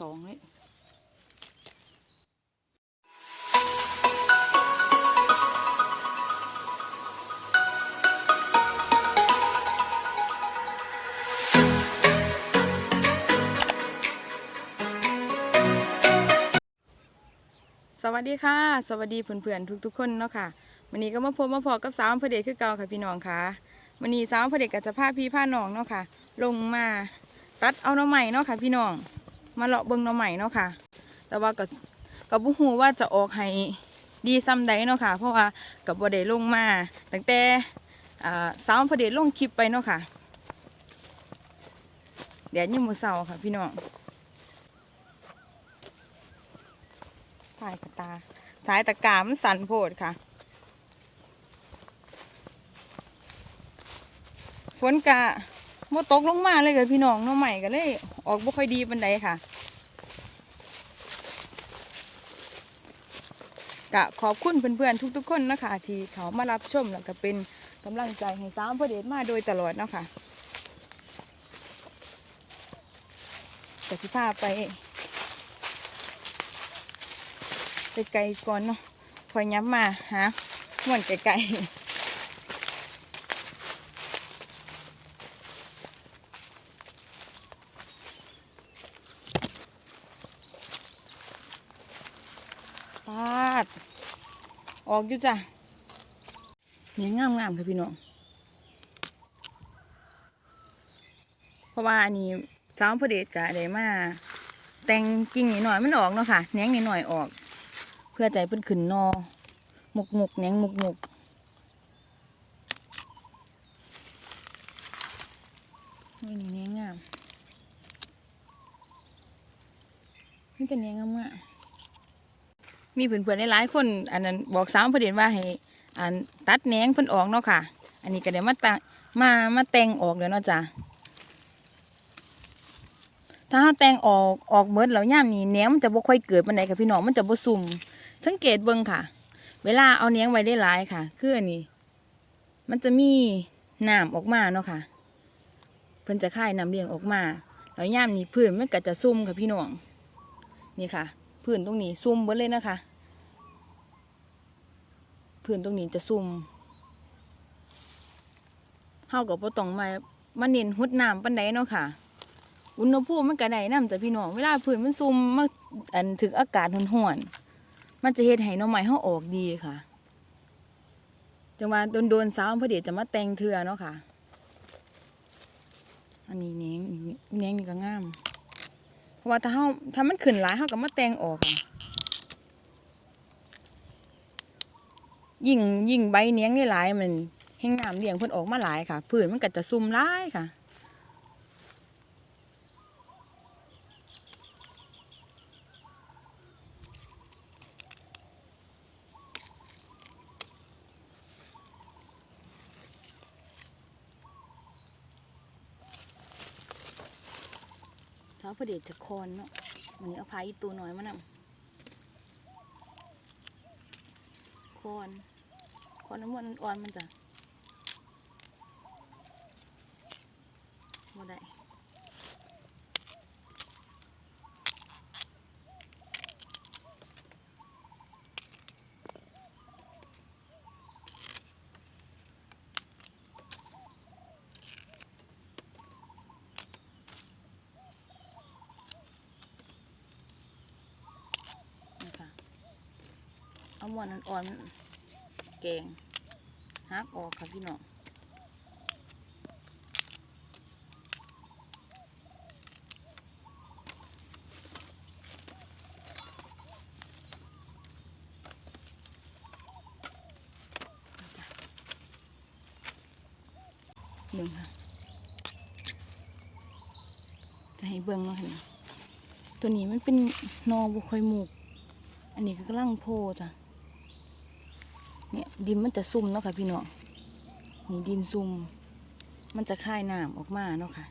สองเลยสวัสดีค่ะ สวัสดีเพื่อนๆทุกๆคนเนาะค่ะวันนี้ก็มาพบมาพอกับสาวอำเภอเดชคือเก่าค่ะพี่น้องค่ะวันนี้สาวอำเภอเดชกับจะพาพี่พาน้องเนาะค่ะ ลงมาตัดเอาน่อใหม่เนาะค่ะพี่น้อง มาเลาะเบิ่งหน่อใหม่เนาะค่ะ แต่ว่าก็ก็บ่ฮู้ว่าจะออกให้ดีซ้ำใดเนาะค่ะ เพราะว่ากับบ่ได้ลงมาตั้งแต่สาวอำเภอเดชลงคลิปไปเนาะค่ะแดดยังมือเช้าค่ะพี่น้องสายตา สายตะกามันสั่นโพดค่ะ ฝนกะมตกลงมาเลยกับพี่น้องน้องใหม่ก็เลย ออกบ่ค่อยดีปันใดค่ะ กะขอบคุณเพื่อนๆทุก ๆ คนนะคะที่เขามารับชมแล้วก็เป็นกำลังใจให้สามพระเดชมาโดยตลอดเนาะคะแต่ที่พาไปไปไกลก่อนเนาะคอยย้ำมาหาม่วนไกลๆปาด ออกอยู่จ้ะเนี่ยงามงามๆค่ะพี่น้องเพราะว่าอันนี้สาวพระเดชกะได้มาแต่งกิ่งนิดหน่อยมันออกเนาะค่ะแหนงนิดหน่อยออก เพื่อใจเพิ่นขึ้นนอหมุกหมุกๆแหนงหมุกหมุกนี่นี่แหนงงามนี่แต่แหนงงามงา มีเพื่อนๆหลายๆคน อันนั้นบอกสาวประเด็นว่าให้อันตัดแหนงเพิ่นออกเนาะค่ะ อันนี้ก็เดี๋ยวมาตะมามาแต่งออกเดี๋ยวเนาะจ้ะถ้าเราแต่งออกออกเมิดแล้วย่ามนี้แหนงมันจะบ่ค่อยเกิดปานใดค่ะพี่น้องมันจะบ่ซุ่มสังเกตเบิ่งค่ะ เวลาเอาแหนงไว้ได้หลายค่ะ คืออันนี้ มันจะมีน้ำออกมาเนาะค่ะ เพิ่นจะค่ายน้ำเลี้ยงออกมาแล้วย่ามนี้พื้นมันก็จะซุ่มค่ะพี่น้องนี่ค่ะพื้นตรงนี้ซุ่มเบิดเลยนะคะ พื้นตรงนี้จะซุ่มเฮาก็บ่ต้องมามาเน้นหุดน้ำปานใดเนาะค่ะ อุณหภูมิมันก็ได้นำแต่พี่น้องเวลาพื้นมันซุ่มมาอันถึงอากาศร้อนๆมันจะเฮ็ดให้หน่อไม้เฮาออกดีค่ะ จังหว่าโดนๆสาวพระเดชจะมาแต่งเทื่อเนาะค่ะ อันนี้แหนงแหนงนี่ก็งาม เพราะว่าถ้าเฮาถ้ามันขึ้นหลายเฮาก็มาแต่งออกค่ะ ยิ่งยิ่งใบแหนงนี่หลายมันแห้งน้ำเลี้ยงเพิ่นออกมาหลายค่ะพื้นมันก็จะซุ่มหลายค่ะเท้าพระเดชจะคอนเนาะวันนี้เอาพายตัวน้อยมานำ คอนคอนน้ำมันอ่อนมันจะบ่ได้นี่ค่ะ เอาหมวนอ่อนๆแกงฮักออกค่ะพี่น้องเบิ่งค่ะจะให้เบิ่งเนาะค่ะตัวนี้มันเป็นนอบุคอยหมูก อันนี้ก็กำลังโพจ้ะ เนี่ยดินมันจะซุ่มเนาะค่ะพี่น้องนี่ดินซุ่มมันจะคายน้ำออกมาเนาะค่ะ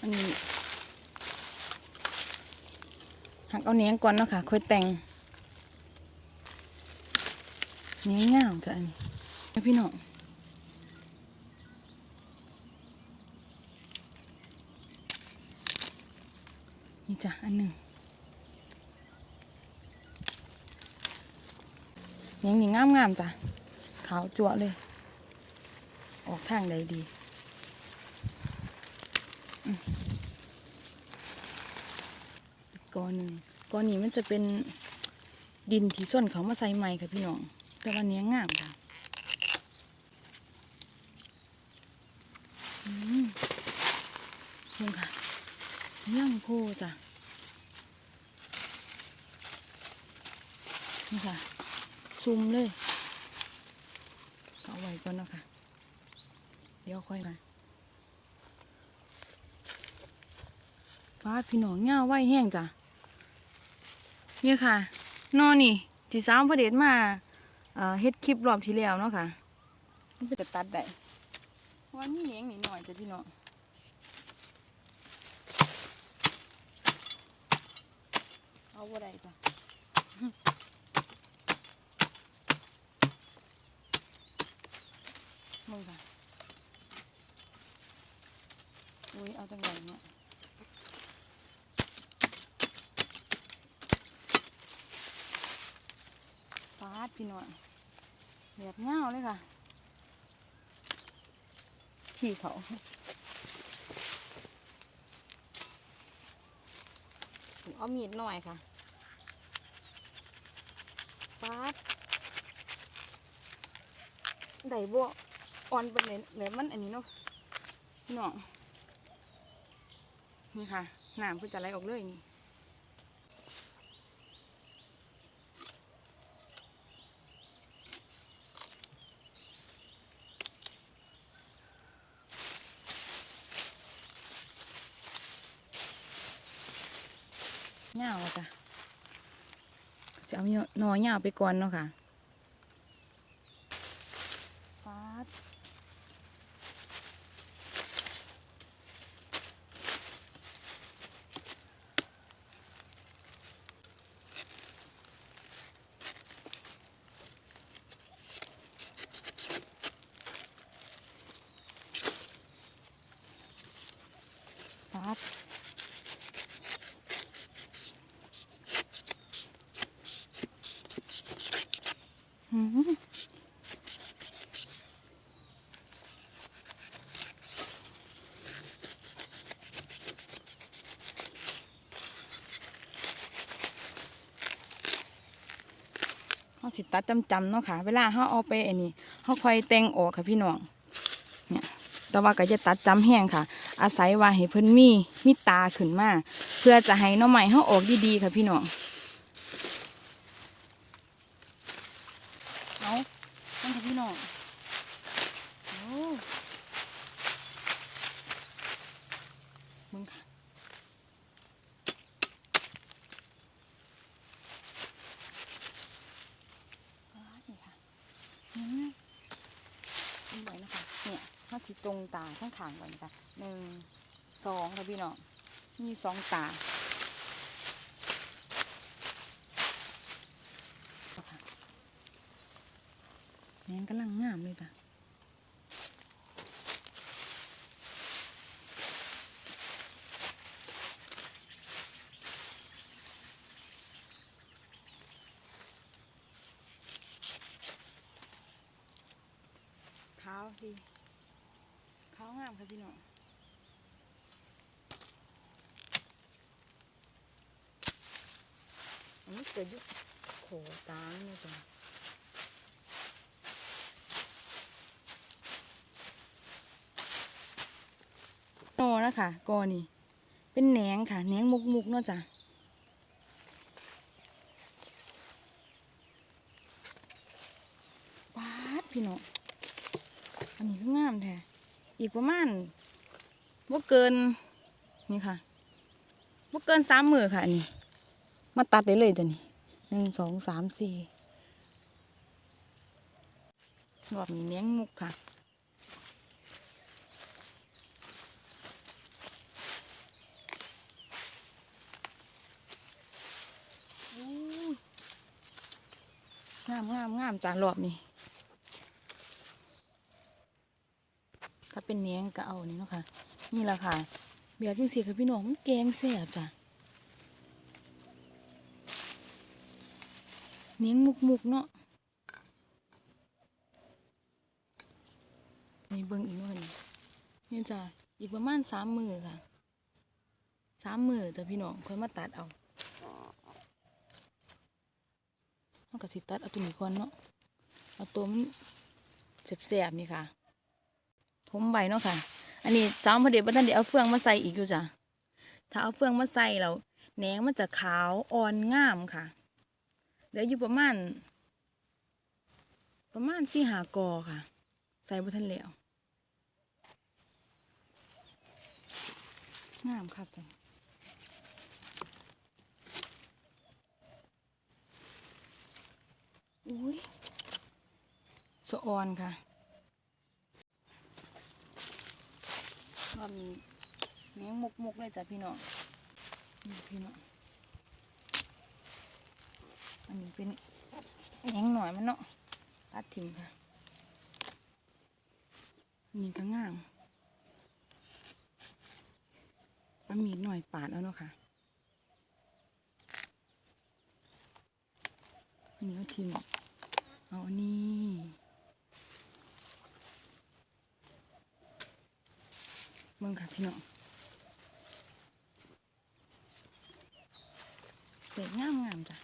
อันนี้หักเอาเนี้ยงก่อนเนาะค่ะค่อยแต่งเนี้ยงเงาจ้ะอันนี้พี่น้องนี่จ้ะอันหนึ่ง ยังนี่งามงามๆจ้ะ ขาวจั่วเลย ออกทางใดดีอืมอีกกอหนึ่งก้อนนี้มันจะเป็นดินที่ส้นเขามาใส่ใหม่ค่ะพี่น้อง แต่วันนี้งามค่ะอืมนี่ค่ะย่างโพจ้ะนี่ค่ะ ซุ่มเลยเอาไว้ก่อนเนาะค่ะ เดี๋ยวค่อยมาฟ้าพี่น้องเงาไว้แห้งจ้ะเนี่ยค่ะ นอนนี่ ที่สามพระเดชมาเฮ็ดคลิปรอบที่แล้วเนาะค่ะมันเป็นจะตัดได้เพราะว่านี่เองนิดหน่อยจ้ะพี่น้องเอาบ่ได้จ้ะ มึงค่ะอุ้ยเอาจังไหนเนี่ยฟาดพี่น้อยแบบเงาเลยค่ะ ที่เขาเอามีดหน่อยค่ะฟาดได้บ่ อ่อนเป็นเลยเลยมันอันนี้เนาะพี่น้องนี่ค่ะน้ำเพิ่งจะไหลออกเลยนี่เหงาจ้ะจะเอาหน่อเหงาไปก่อนเนาะค่ะ ฟาดฟาดอืม เขาสิตัดจำๆเนาะค่ะ เวลาเขาเอาไปไอ้นี่เขาค่อยแต่งออกค่ะพี่น้องเนี่ยแต่ว่าก็จะตัดจำแห้งค่ะ อาศัยว่าให้เพิ่นมีมีตาขึ้นมาเพื่อจะให้น้อใหม่เขาออกดีๆค่ะพี่น้อง เอาต้องค่ะพี่น้องโอ้มึงค่ะ อ๋อนี่ค่ะอืมเป็นไหวนะคะ ที่ตรงตาข้างขางก่อนนะคะหนึ่งสองค่ะพี่น้องมีสองตาค่ะแมงกำลังงามเลยค่ะขาวดีขาวงามค่ะพี่น้อง อันเกิดยุโขตางนี่จ้ะโตนะคะกอนี่ เป็นแหนงค่ะแหนงมุกมุกเนาะจ้ะปาดพี่น้องอันนี้คืองามแท้อีกประมาณบ่เกินนี่ค่ะบ่เกินสามมือค่ะนนี้ มาตัดได้เลยจ้ะนี่หนึ่งสองสามสี่รอบนี้แหนงมุกค่ะงามงามงามจานรอบนี้ถ้าเป็นเนี้ยงก็เอานี่เนาะค่ะ นี่แหละค่ะแบบจริงๆค่ะพี่น้องมันแกงแซ่บจ้ะ เนียงมุกมุกเนาะนี่เบิ่งอีกหน่อยนี่จ้ะอีกประมาณสามมือค่ะสามมือจ้ะพี่น้องค่อยมาตัดเอาเอากระสิตัดเอาตัวนี้ก่อนเนาะเอาตัวมันแสบๆนี่ค่ะทมใบเนาะค่ะ อันนี้จ้ามพอดีบันทันเดี๋ยวเอาเฟืองมาใส่อีกอยู่จ้ะถ้าเอาเฟืองมาใส่แล้วแหนงมันจะขาวอ่อนงามค่ะ เหลืออยู่ประมาณ ประมาณสี่หากอค่ะ ใส่บนทันแล้วงามครับจ้ะอุ้ยสะออนค่ะว่ามีเนี้ยมุกมุกเลยจ้ะพี่น้องนี่พี่น้อง อันนี้เป็นแหงหน่อยมันเนาะตัดทิ้งค่ะนี่ก็งามปลามีหน่อยปาดเอาเนาะค่ะอันนี้ก็ทิ้งเอาอันนี้เบิ่งค่ะพี่น้องเสร็จงามงามจ้ะ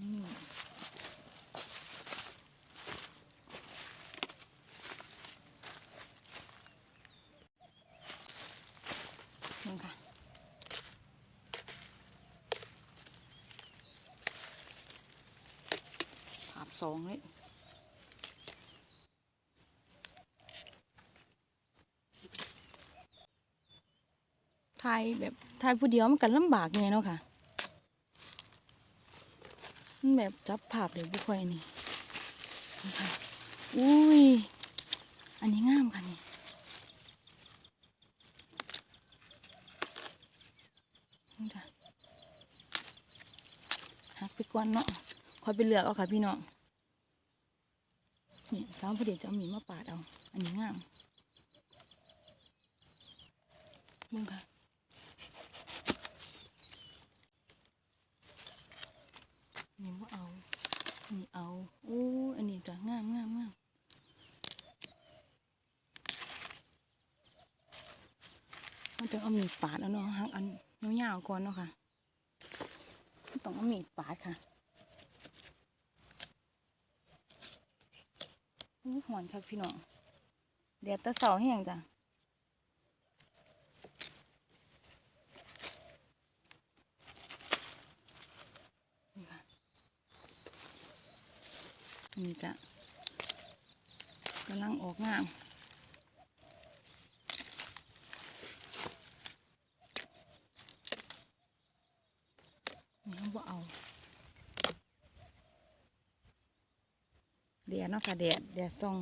นี่ นี่ค่ะภาพสองเลยทายแบบทายผู้เดียวมันกันลำบากไงเนาะค่ะ มันแบบจับภาพเดี๋ยวบุคอยนี่ อุ้ย อันนี้งามค่ะนี่ นี่ค่ะหักไปก่อนเนาะคอยไปเลือกเอาค่ะพี่น้องนี่สาวพอดีจะเอาหมีมาปาดเอา อันนี้งามมึงค่ะ นี่ว่าเอา นี่เอา โอ้ อันนี้จ้ะงามงามงามมันต้องเอามีดปาดแล้วเนาะหักอันยาวๆก่อนเนาะค่ะ ต้องเมีดปาดค่ะอู้หอนครับพี่น้องแดดแตะเสาแห้งจ้ะนี่ค่ะกะกำลังออกงามนี่เขาบอกเอา แดดเนาะค่ะแดดแดดส่อง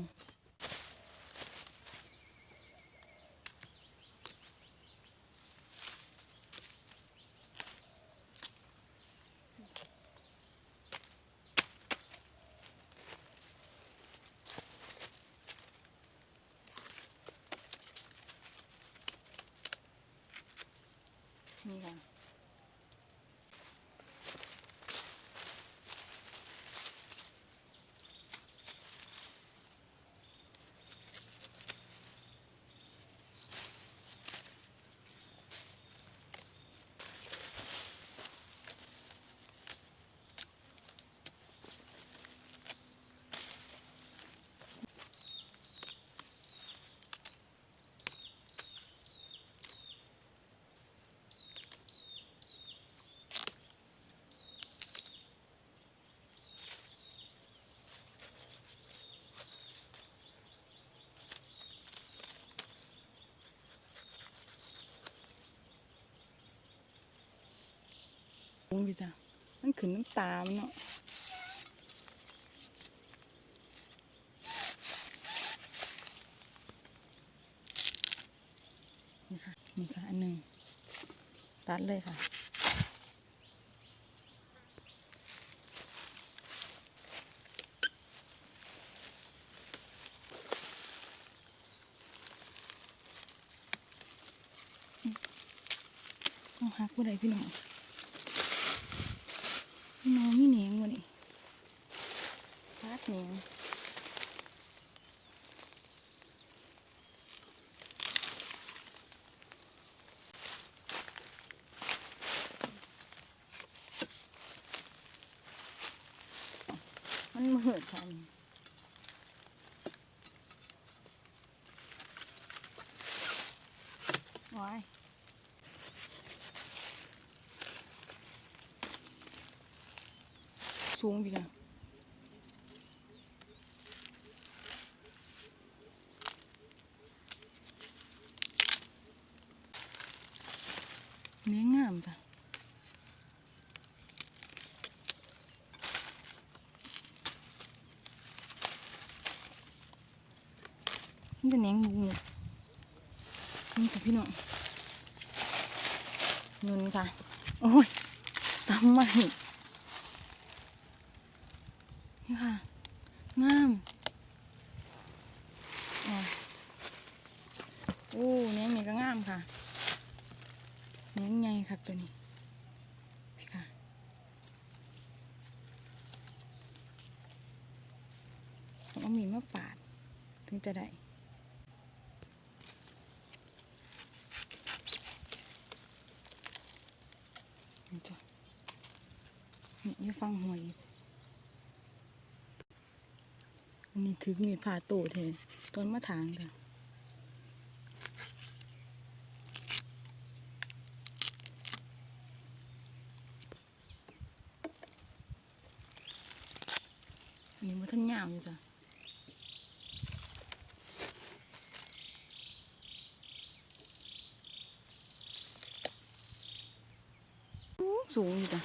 ีจ้ะมันขึ้นน้ำตามันเนาะนี่ค่ะนี่ค่ะอันหนึ่งตัดเลยค่ะเอาหักผู้ใดพี่น้อง มันมืดค่ะนี่ว้าย สูงพี่นะเนื้องามจ้ะ มันเป็นเนื้องูนี่ค่ะพี่น้องเงินค่ะ โอ้ยตำไมนี่ค่ะงามโอ้เนี้ยนี่ก็งามค่ะเนี้ยใหญ่ค่ะตัวนี้พี่ค่ะต้องเอามีมาปาด ถึงจะได้ นี่จ้ะ นี่อยังฟังหวยอันนี้ถือมีดผ่าโตเทนต้นมะถางค่ะอันนี้มันท่านยาวอยู่จ้ะสูงอยู่จ้ะ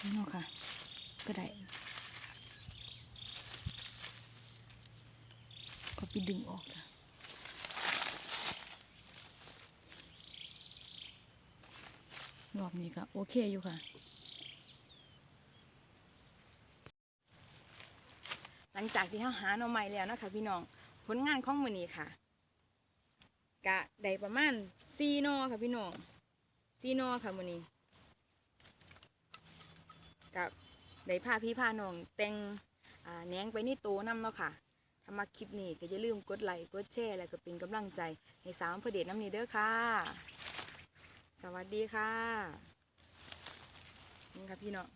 นี่เนาะค่ะ ก็ได้ ก็ไปดึงออกจ้ะ รอบนี้ก็โอเคอยู่ค่ะ หลังจากที่เราหาหน่อไม้แล้วนะคะพี่น้องผลงานของมือนี้ค่ะกะได้ประมาณซีนอค่ะพี่น้องซีนอค่ะมือนี้กับได้พาพี่พาน้องแต่งแหนงไปนี่โตน้ำเนาะค่ะถ้ามาคลิปนี้ก็อย่าลืมกดไลค์กดแชร์แล้วก็เป็นกำลังใจให้สาวอำเภอเดชน้ำนี้เด้อค่ะ สวัสดีค่ะนี่ค่ะพี่เนาะ